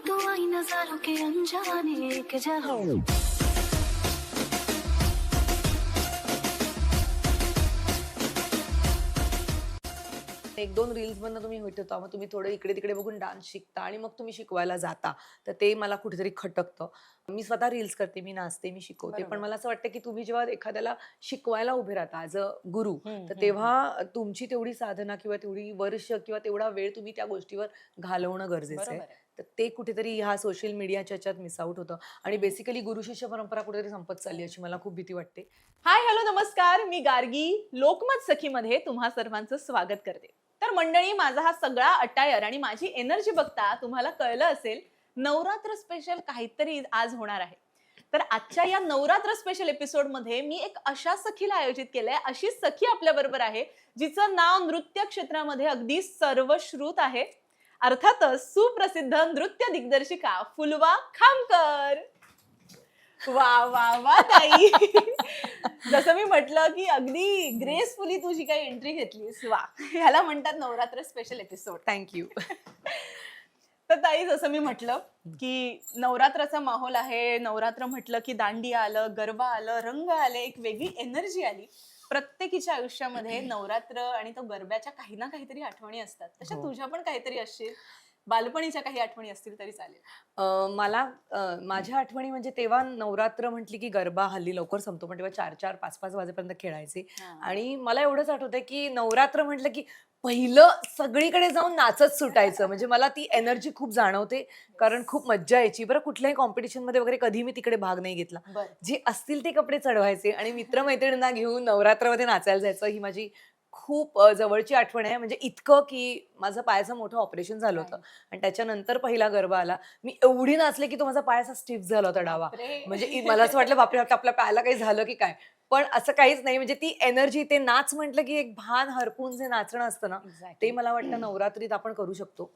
तो आई नजारों के अनजाने एक जहां एक दोन रील्स मधनं तुम्ही होत होता मग तुम्ही थोडं इकडे तिकडे बघून डान्स शिकता आणि मग तुम्ही शिकवायला जाता. तर ते मला कुठेतरी खटकतं. मी स्वतः रील्स करते मी नाचते मी शिकवते. पण. मला असं वाटतं की तुम्ही जेव्हा एखाद्याला शिकवायला उभे राहता ॲज अ गुरु तर तेव्हा तुमची तेवढी साधना किंवा तेवढी वर्ष किंवा तेवढा वेळ तुम्ही त्या गोष्टीवर घालवणं गरजेचं आहे. तर ते कुठेतरी ह्या सोशल मीडियाच्या याच्यात मिस आउट होतं. आणि बेसिकली गुरुशिष्य परंपरा कुठेतरी संपत चालली अशी मला खूप भीती वाटते. हाय हॅलो नमस्कार. मी गार्गी. लोकमत सखीमध्ये तुम्हा सर्वांचं स्वागत करते. तर मंडळी माझा हा सगळा अटायर आणि माझी एनर्जी बघता तुम्हाला कळलं असेल नवरात्र स्पेशल काहीतरी आज होणार आहे. तर आजच्या या नवरात्र स्पेशल एपिसोडमध्ये मी एक अशा सखीला आयोजित केलंय. अशी सखी आपल्या बरोबर आहे जिचं नाव नृत्य क्षेत्रामध्ये अगदी सर्वश्रुत आहे. अर्थातच सुप्रसिद्ध नृत्य दिग्दर्शिका फुलवा खामकर. वा वा वा ताई. जसं मी म्हटलं की अगदी ग्रेसफुली तू जी काही एंट्री घेतलीस. वा. ह्याला म्हणतात नवरात्र स्पेशल एपिसोड थँक्यू तर ताई जसं मी म्हटलं की नवरात्राचा माहोल आहे. नवरात्र म्हटलं की दांडिया आलं गरबा आलं रंग आले एक वेगळी एनर्जी आली. प्रत्येकीच्या आयुष्यामध्ये नवरात्र आणि तो गरब्याच्या काही ना काहीतरी आठवणी असतात. तशा हो. तुझ्या पण काहीतरी असतील? बालपणीच्या काही आठवणी असतील तरी चालेल. मला माझ्या आठवणी म्हणजे तेव्हा नवरात्र म्हटली की गरबा हल्ली लवकर संपतो पण तेव्हा चार चार पाच पाच वाजेपर्यंत खेळायचे. आणि मला एवढंच आठवतंय की नवरात्र म्हटलं की पहिलं सगळीकडे जाऊन नाचत सुटायचं. म्हणजे मला ती एनर्जी खूप जाणवते. कारण खूप मज्जा यायची. बरं कुठल्याही कॉम्पिटिशनमध्ये वगैरे कधी मी तिकडे भाग नाही घेतला. जे असतील ते कपडे चढवायचे आणि मित्रमैत्रिणींना घेऊन नवरात्रामध्ये नाचायला जायचं. ही माझी खूप जवळची आठवण आहे. म्हणजे इतकं की माझं पायाचं मोठं ऑपरेशन झालं होतं. आणि त्याच्यानंतर पहिला गरबा आला. मी एवढी नाचले की तो माझा पायाचा स्टिफ झाला होता डावा. म्हणजे मला असं वाटलं बापरे आपल्या पायाला काही झालं की काय? पण असं काहीच नाही म्हणजे ती एनर्जी ते नाच म्हटलं की एक भान हरपून जे नाचणं असतं ना ते मला वाटतं नवरात्रीत आपण करू शकतो.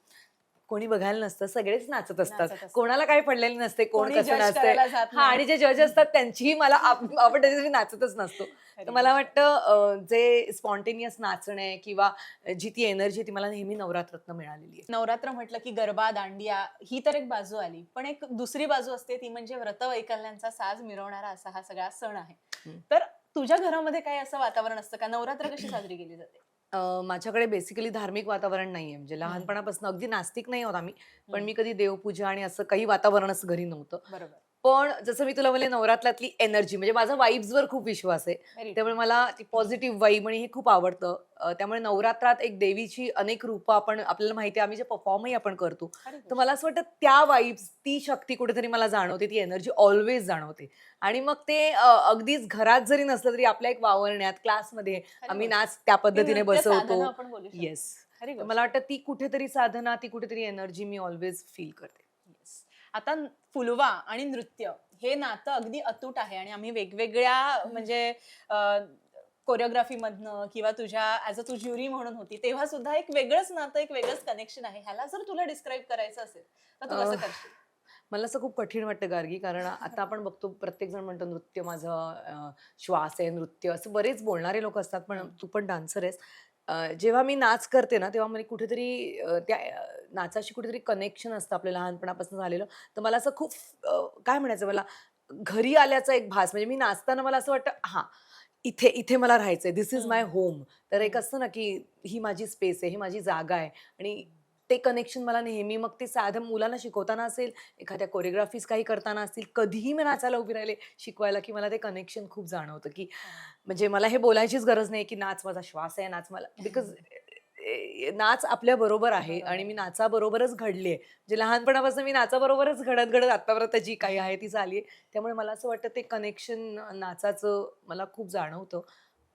कोणी बघायला नसतं सगळेच नाचत नाचत असतात. कोणाला काही पडलेलं नसते कोण कोणी कसं judge नाचतंय. करायला जात हा नाही. आणि जे जज असतात त्यांचीही मला आप- आपण त्याच्यासाठी नाचतच नसतो. तर मला वाटतं जे स्पॉन्टेनियस नाचणं आहे किंवा जी ती एनर्जी ती मला नेहमी नवरात्रातनं मिळालेली आहे. नवरात्र म्हटलं की गरबा दांडिया ही तर एक बाजू आली. पण एक दुसरी बाजू असते ती म्हणजे व्रत वैकल्यांचा साज मिरवणारा असा हा सगळा सण आहे. तर तुझ्या घरामध्ये काय असं वातावरण असतं का? नवरात्र कशी साजरी केली जाते? अं, माझ्याकडे बेसिकली धार्मिक वातावरण नाहीये. म्हणजे लहानपणापासून अगदी नास्तिक नाही होत आम्ही. पण. मी कधी देवपूजा आणि असं काही वातावरणच घरी नव्हतं. बरोबर. पण जसं मी तुला म्हणले नवरात्रातली एनर्जी म्हणजे माझा वाईब्स वर खूप विश्वास आहे त्यामुळे मला ती पॉझिटिव्ह वाईब आणि हे खूप आवडतं त्यामुळे नवरात्रात एक देवीची अनेक रूपं आपण आपल्याला माहिती आहे आम्ही जे परफॉर्मही आपण करतो तर. मला असं वाटतं त्या वाईब्स ती शक्ती कुठेतरी मला जाणवते ती एनर्जी ऑलवेज जाणवते आणि मग ते अगदीच घरात जरी नसलं तरी आपल्या एक वावरण्यात क्लासमध्ये आम्ही. नाच त्या पद्धतीने बसवतो. येस. मला वाटतं ती कुठेतरी साधना ती कुठेतरी एनर्जी मी ऑलवेज फील करते. आता फुलवा आणि नृत्य हे नातं अगदी अतूट आहे आणि आम्ही वेगवेगळ्या म्हणजे कोरिओग्राफी मधनं किंवा तुझ्या ऍज अ तू ज्युरी म्हणून होती तेव्हा सुद्धा एक वेगळंच नातं एक वेगळंच कनेक्शन आहे. ह्याला जर तुला डिस्क्राईब करायचं असेल तर तू कसं अह, करशील? मला असं खूप कठीण वाटतं गार्गी कारण आता आपण बघतो प्रत्येक जण म्हणतो नृत्य माझं अं, श्वास आहे नृत्य. असं बरेच बोलणारे लोक असतात पण. तू पण डान्सर आहेस. अं, जेव्हा मी नाच करते ना तेव्हा मला कुठेतरी अं, त्या नाचाशी कुठेतरी कनेक्शन असतं आपल्या लहानपणापासून झालेलं. तर मला असं खूप काय म्हणायचं मला? घरी आल्याचा एक भास. म्हणजे मी नाचताना मला असं वाटतं हा इथे इथे मला राहायचंय. दिस इज माय. होम तर एक. असतं ना की ही माझी स्पेस आहे ही माझी जागा आहे. आणि ते कनेक्शन मला नेहमी मग ते साधं मुलांना शिकवताना असेल एखाद्या कोरिओग्राफीज काही करताना असतील कधीही मी नाचायला उभी राहिले शिकवायला की मला ते कनेक्शन खूप जाणवतं की म्हणजे मला हे बोलायचीच गरज नाही की नाच माझा श्वास आहे नाच मला. बिकॉज नाच आपल्या बरोबर आहे आणि आहे. मी नाचाबरोबरच घडले म्हणजे लहानपणापासून मी नाचाबरोबरच घडत घडत आतापर्यंत जी काही आहे ती झाली त्यामुळे मला असं वाटतं ते कनेक्शन नाचाचं मला खूप जाणवतं.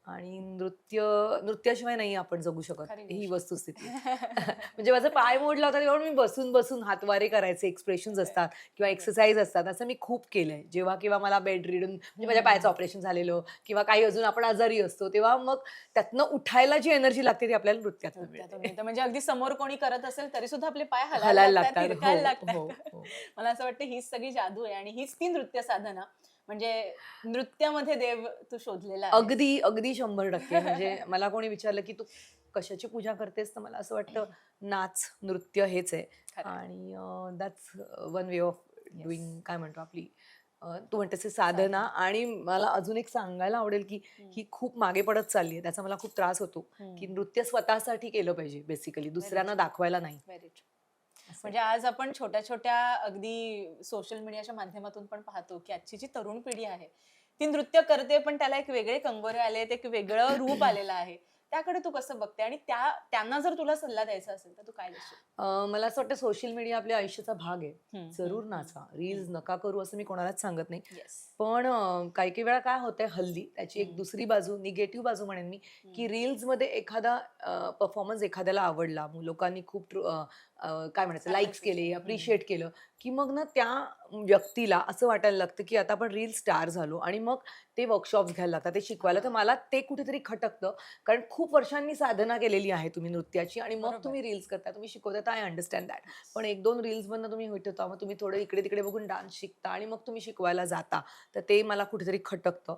आणि नृत्य नृत्याशिवाय नाही आपण जगू शकत ही. वस्तुस्थिती. म्हणजे माझा पाय मोडला होता तेव्हा मी बसून बसून हातवारे करायचे एक्सप्रेशन्स असतात किंवा एक्सरसाइज असतात असं मी खूप केलंय जेव्हा किंवा मला बेड रिडून म्हणजे माझ्या पायाचं ऑपरेशन झालेलं किंवा काही अजून आपण आजारी असतो तेव्हा मग त्यातनं उठायला जी एनर्जी लागते ती आपल्याला नृत्यात नृत्यातून मिळतं. म्हणजे अगदी समोर कोणी करत असेल तरी सुद्धा आपले पाय हलायला लागतात हो, हो, हो. मला असं वाटतं हीच सगळी जादू आहे आणि हीच ती नृत्य साधना म्हणजे नृत्यामध्ये देव तू शोधलेला आहे. अगदी अगदी शंभर टक्के म्हणजे मला कोणी विचारलं की तू कशाची पूजा करतेस तर मला असं वाटतं नाच नृत्य हेच आहे खरं. आणि that's one way of doing काय म्हणतो आपली अं, तू म्हणतेस ते साधना आणि मला अजून एक सांगायला आवडेल की. ही खूप मागे पडत चालली आहे त्याचा मला खूप त्रास होतो हम्म. की नृत्य स्वतःसाठी केलं पाहिजे बेसिकली दुसऱ्यांना दाखवायला नाही Very true. म्हणजे आज आपण छोट्या छोट्या अगदी सोशल मीडियाच्या माध्यमातून पण पाहतो की आजची जी तरुण पिढी आहे ती नृत्य करते पण त्याला एक वेगळे कंगोरे आले एक वेगळं रूप आलेलं आहे. त्याकडे तू कसं बघते? आणि त्या त्यांना जर तुला सल्ला द्यायचा असेल तर तू काय देशील मला असं वाटतं सोशल मीडिया आपल्या आयुष्याचा भाग आहे. जरूर नाचा. रील्स नका करू असं मी कोणालाच सांगत नाही. पण काही काही वेळा काय होतंय हल्ली त्याची एक. दुसरी बाजू निगेटिव्ह बाजू म्हणेन मी की हम्म. रील्समध्ये एखादा परफॉर्मन्स एखाद्याला आवडला लोकांनी खूप काय म्हणायचं लाईक्स केलं. अप्रिशिएट केलं की मग ना त्या व्यक्तीला असं वाटायला लागतं की आता आपण रील स्टार झालो आणि मग ते वर्कशॉप्स घ्यायला लागतात ते शिकवायला तर मला ते कुठेतरी खटकतं. कारण खूप वर्षांनी साधना केलेली आहे तुम्ही नृत्याची आणि मग. तुम्ही रील्स करता तुम्ही शिकवता आय अंडरस्टँड दॅट पण एक दोन रील्स मधनं तुम्ही होता मग तुम्ही थोडं इकडे तिकडे बघून डान्स शिकता आणि मग तुम्ही शिकवायला जाता तर ते मला कुठेतरी खटकतं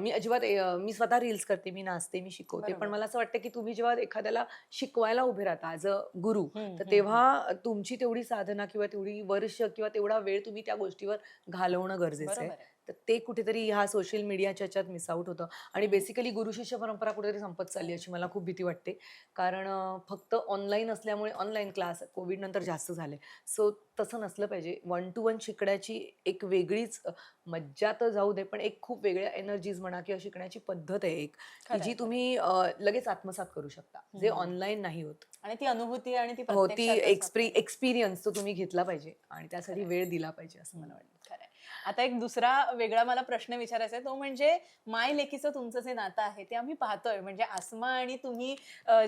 मी अजिबात मी स्वतः रील्स करते मी नाचते मी शिकवते पण. मला असं वाटतं की तुम्ही जेव्हा एखाद्याला शिकवायला उभे राहता ॲज अ गुरु तर तेव्हा तुमची तेवढी साधना किंवा तेवढी वर्ष किंवा तेवढा वेळ तुम्ही त्या गोष्टीवर घालवणं गरजेचं आहे. तर ते कुठेतरी ह्या सोशल मीडियाच्या ह्याच्यात मिस आउट होतं. आणि बेसिकली गुरु शिष्य परंपरा कुठेतरी संपत चालली अशी मला खूप भीती वाटते. कारण फक्त ऑनलाईन असल्यामुळे ऑनलाईन क्लास कोविड नंतर जास्त झाले. सो तसं नसलं पाहिजे. वन टू वन शिकण्याची एक वेगळीच मज्जा तर जाऊ दे पण एक खूप वेगळ्या एनर्जीज म्हणा किंवा शिकण्याची पद्धत आहे एक की जी. तुम्ही लगेच आत्मसात करू शकता. जे. ऑनलाईन नाही होत. आणि ती अनुभूती आणि ती हो ती प्रत्यक्षातच एक्सपी आपल्याला- एक्सपिरियन्स तो तुम्ही घेतला पाहिजे. आणि त्यासाठी. वेळ दिला पाहिजे असं मला वाटतं. आता एक दुसरा वेगळा मला प्रश्न विचारायचा आहे. तो म्हणजे माय लेकीचं तुमचं जे नातं आहे ते आम्ही पाहतोय. म्हणजे आसमा आणि तुम्ही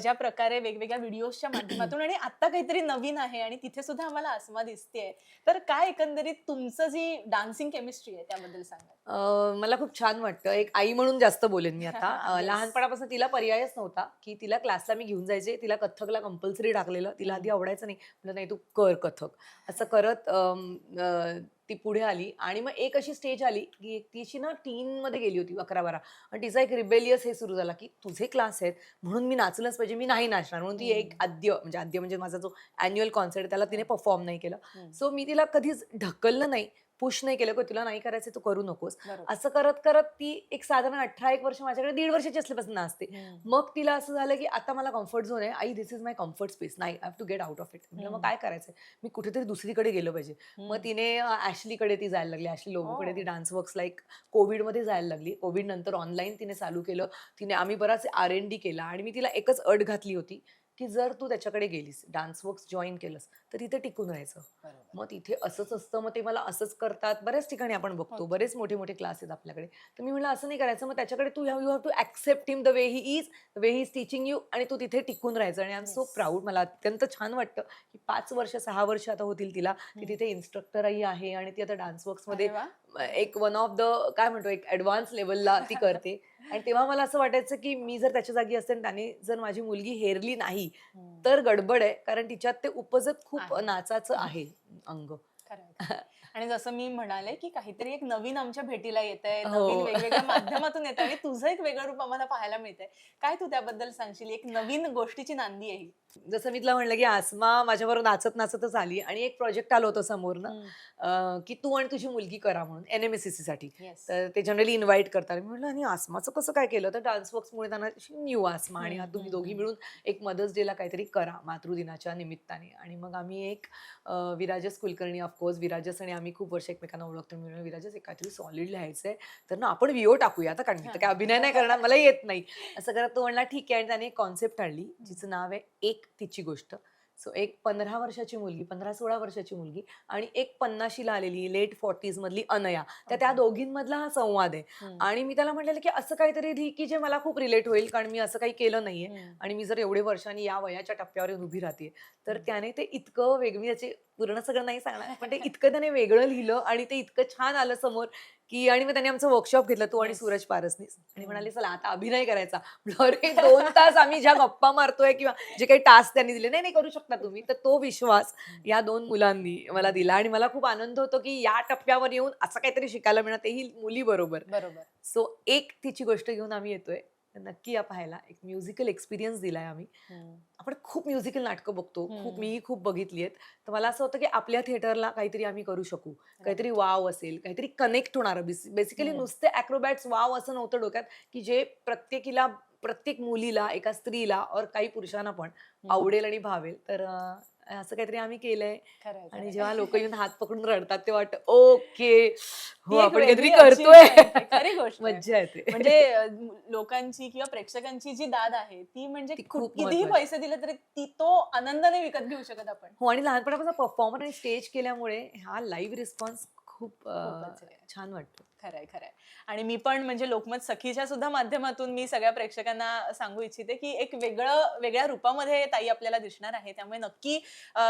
ज्या प्रकारे वेगवेगळ्या व्हिडिओजच्या माध्यमातून आणि आता काहीतरी नवीन आहे आणि तिथे सुद्धा आम्हाला आसमा दिसतेय. तर काय एकंदरीत तुमचं जी डान्सिंग केमिस्ट्री आहे त्याबद्दल सांगा मला खूप छान वाटतं. एक आई म्हणून जास्त बोलेन मी आता. लहानपणापासून तिला पर्यायच नव्हता की तिला क्लासला मी घेऊन जायचे. तिला कथकला कंपल्सरी टाकलेलं. तिला आधी आवडायचं नाही. म्हटलं नाही तू कर कथक. असं करत ती पुढे आली आणि मग एक अशी स्टेज आली की एक तिची ना टीन मध्ये गेली होती अकरा बारा. आणि तिचा एक रिबेलियस हे सुरू झाला की तुझे क्लास आहेत म्हणून मी नाचलंच पाहिजे मी नाही नाचणार. म्हणून ती एक आद्य म्हणजे आद्य म्हणजे माझा जो अॅन्युअल कॉन्सर्ट त्याला तिने परफॉर्म नाही केलं. सो मी तिला कधीच ढकललं नाही. पुश नाही केलं की तुला नाही करायचं तू करू नकोस. असं करत करत ती एक साधारण अठरा एक वर्ष माझ्याकडे दीड वर्षाची असल्यापासून हम्म. मग तिला असं झालं की आता मला कम्फर्ट झोन आहे. I this is my comfort space नाही I have to get out of it म्हटलं मग. काय करायचं मी कुठेतरी दुसरीकडे गेलं पाहिजे. मग. तिने ऍशलीकडे ती जायला लागली. ऍशली लोबोकडे Oh. ती डान्स वर्क्स लाईक कोविडमध्ये जायला लागली. कोविड नंतर ऑनलाईन तिने चालू केलं. तिने आम्ही बराच आर एन डी केला आणि मी तिला एकच अट घातली होती. की जर तू त्याच्याकडे गेलीस डान्स वर्क्स जॉईन केलंस तर तिथे टिकून राहायचं. मग तिथे असंच असतं मग ते मला असंच करतात बऱ्याच ठिकाणी आपण बघतो. बरेच मोठे मोठे क्लास आहेत आपल्याकडे तर मी म्हणलं असं नाही करायचं मग त्याच्याकडे तू you have to accept him the way he is the way he is teaching you आणि तू तिथे टिकून राहायचं आणि आय एम सो. प्राऊड मला अत्यंत छान वाटतं की पाच वर्ष सहा वर्ष आता होतील तिला ती. तिथे इन्स्ट्रक्टरही आहे आणि ती आता डान्स वर्क्समध्ये. एक वन ऑफ द काय म्हणतो एक ऍडव्हान्स लेवलला ती करते आणि तेव्हा मला असं वाटायचं की मी जर त्याच्या जागी असते आणि त्याने जर माझी मुलगी हेरली नाही हम्म. तर गडबड आहे कारण तिच्यात ते उपजत खूप आहे. नाचाचं आहे अंग. आणि जसं मी म्हणाले की काहीतरी एक नवीन आमच्या भेटीला येत आहे हो. नवीन वेगवेगळ्या माध्यमातून येत आणि तुझं एक वेगळं रूप आम्हाला पाहायला मिळतंय काय तू त्याबद्दल सांगशील एक नवीन गोष्टीची नांदी आहे ही. जसं मी तुला म्हणलं की आसमा माझ्याबरोबर नाचत नाचतच आली आणि एक प्रोजेक्ट आलं होतं समोर ना अं, की तू आणि तुझी मुलगी करा म्हणून एन एम एस सी साठी. Yes. तर ते जनरली इन्व्हाइट करतात. मी म्हटलं आणि आसमाचं कसं काय केलं? तर डान्स वर्क्समुळे त्यांना न्यू आसमा आणि हा तुम्ही दोघी. मिळून एक मदर्स डेला काहीतरी करा मातृदिनाच्या निमित्ताने. आणि मग आम्ही एक अं, विराजस कुलकर्णी ऑफकोर्स विराजस आणि आम्ही खूप वर्ष एकमेकांना ओळखतो. मी म्हणलं, विराजस एक काहीतरी सॉलिड लिहायचंय. तर ना आपण विओ टाकूया आता कारण मी तर काय अभिनय नाही करणार मला येत नाही. असं करत तो म्हणला ठीक आहे. आणि त्याने कॉन्सेप्ट आणली जिचं नाव आहे एक तिची गोष्ट सो एक पंधरा वर्षाची मुलगी पंधरा सोळा वर्षाची मुलगी आणि एक पन्नाशीला आलेली लेट फॉर्टीज मधली अनया त्या त्या. दोघींमधला हा संवाद आहे. आणि मी त्याला म्हटलेलं की असं काहीतरी लिही की जे मला खूप रिलेट होईल कारण मी असं काही केलं नाहीये. आणि मी जर एवढे वर्षांनी या वयाच्या टप्प्यावर उभी राहते तर. त्याने ते इतकं वेगळी याचे पूर्ण सगळं नाही सांगणार पण ते इतकं त्याने वेगळं लिहिलं आणि ते इतकं छान आलं समोर की आणि मग त्यांनी आमचं वर्कशॉप घेतलं तू आणि. सूरज पारसनीस आणि. म्हणाले चला आता अभिनय करायचा. अरे दोन तास आम्ही ज्या गप्पा मारतोय किंवा जे काही टास्क त्यांनी दिले. नाही नाही करू शकता तुम्ही. तर तो विश्वास या दोन मुलांनी मला दिला. आणि मला खूप आनंद होतो की या टप्प्यावर येऊन असं काहीतरी शिकायला मिळणं तेही मुली बरोबर. बरोबर. सो एक तिची गोष्ट घेऊन आम्ही येतोय. तर नक्की या पाहायला. एक म्युझिकल एक्सपिरियन्स दिलाय आम्ही. आपण खूप म्युझिकल नाटकं बघतो. खूप. मीही खूप बघितली आहेत. तर मला असं होतं की आपल्या थिएटरला काहीतरी आम्ही करू शकू. काहीतरी वाव असेल काहीतरी कनेक्ट होणार बेसिकली हम्म. नुसते अॅक्रोबॅट्स वाव असं नव्हतं डोक्यात की जे प्रत्येकीला प्रत्येक मुलीला एका स्त्रीला और काही पुरुषांना पण आवडेल आणि भावेल. तर असं काहीतरी आम्ही केलंय आणि. जेव्हा लोक येऊन हात पकडून रडतात ते वाटतं ओके हो आपण काहीतरी करतोय खरी गोष्ट. मज्जा येते म्हणजे लोकांची किंवा प्रेक्षकांची जी दाद आहे ती म्हणजे कितीही. पैसे दिले तरी ती तो आनंदाने विकत घेऊ शकत आपण हो आणि लहानपणापासून परफॉर्मर आणि स्टेज केल्यामुळे हा लाईव्ह रिस्पॉन्स खूप. छान वाटतो खरंय खरंय आणि मी पण म्हणजे लोकमत सखीच्या सुद्धा माध्यमातून मी सगळ्या प्रेक्षकांना सांगू इच्छिते की एक वेगळं वेगळ्या रूपामध्ये ताई आपल्याला दिसणार आहे त्यामुळे नक्की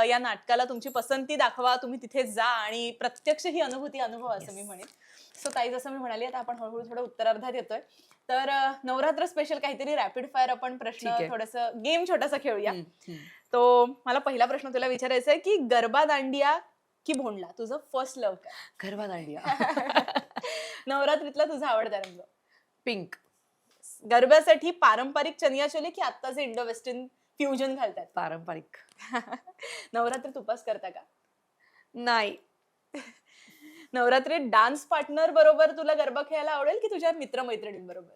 या नाटकाला तुमची पसंती दाखवा तुम्ही तिथे जा आणि प्रत्यक्ष ही अनुभूती अनुभव असं मी. म्हणेन सो ताई जसं मी म्हणाली आता आपण हळूहळू थोडं उत्तरार्धात येतोय तर नवरात्र स्पेशल काहीतरी रॅपिड फायर आपण प्रश्न. थोडस गेम छोटासा खेळूया. तो मला पहिला प्रश्न तुला विचारायचा आहे की गरबा दांडिया की भोंडला तुझं फर्स्ट लव काय? गरबा दांडिया नवरात्रीतला तुझा आवडता रंग? पिंक गरब्यासाठी पारंपरिक चनिया चोली की आत्ताचे इंडो वेस्टर्न फ्युजन घालतात? पारंपरिक. नवरात्रीत उपास करता का? नाही. नवरात्रीत डान्स पार्टनर बरोबर तुला गरबा खेळायला आवडेल की तुझ्या मित्रमैत्रिणींबरोबर?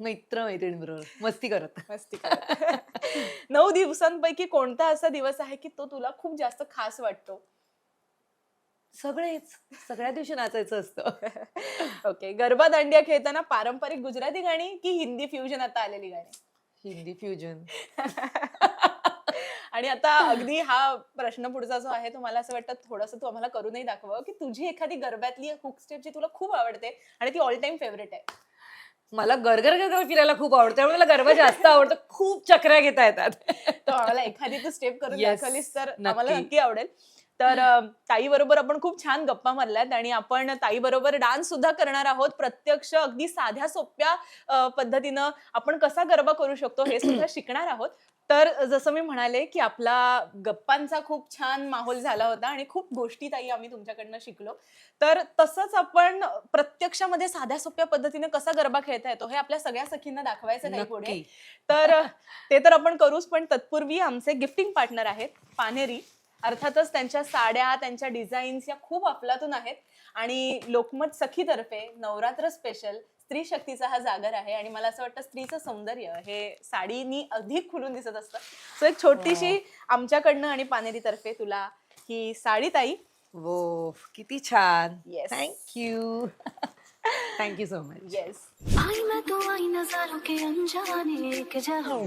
मित्र मैत्रिणीबरोबर मस्ती करत. मस्ती करत. नऊ दिवसांपैकी कोणता असा दिवस आहे की तो तुला खूप जास्त खास वाटतो? सगळेच सगळ्या दिवशी नाचायचं असतं. ओके गरबा दांडिया खेळताना पारंपरिक गुजराती गाणी की हिंदी फ्युजन आता आलेली गाणी? हिंदी फ्युजन आणि आता अगदी हा प्रश्न पुढचा जो आहे तो मला असं वाटतं थोडस तू आम्हाला करूनही दाखव की तुझी एखादी गरब्यातली हुक स्टेप जी तुला खूप आवडते आणि ती ऑल टाइम फेवरेट आहे. मला गरगर गरगर फिरायला खूप आवडतं त्यामुळे मला गरबा जास्त आवडतं. खूप चक्र्या घेता येतात. तर आम्हाला एखादी तू स्टेप करून दाखवलीस तर आम्हाला. नक्की आवडेल. तर ताई बरोबर आपण खूप छान गप्पा मारल्यात आणि आपण ताई बरोबर डान्स सुद्धा करणार आहोत. प्रत्यक्ष अगदी साध्या सोप्या पद्धतीनं आपण कसा गरबा करू शकतो हे सुद्धा शिकणार आहोत. तर जसं मी म्हणाले की आपला गप्पांचा खूप छान माहोल झाला होता आणि खूप गोष्टी ताई आम्ही तुमच्याकडनं शिकलो. तर तसंच आपण प्रत्यक्षामध्ये साध्या सोप्या पद्धतीने कसा गरबा खेळता येतो हे आपल्या सगळ्या सखींना दाखवायचं नाही पुढे. तर ते तर आपण करूच पण तत्पूर्वी आमचे गिफ्टिंग पार्टनर आहेत पानेरी. अर्थातच त्यांच्या साड्या त्यांच्या डिझाईन्स या खूप अफलातून आहेत. आणि लोकमत सखीतर्फे नवरात्र स्पेशल स्त्री शक्तीचा हा जागर आहे. आणि मला असं वाटतं स्त्रीचं सौंदर्य हे साडीनी अधिक खुलून दिसत असतं. सो एक छोटीशी आमच्याकडनं आणि पानेरीतर्फे तुला ही साडी ताई. वो किती छान. Yes. Thank you thank you so much yes आई मैं तो आई नजारों के अनजाने के जहां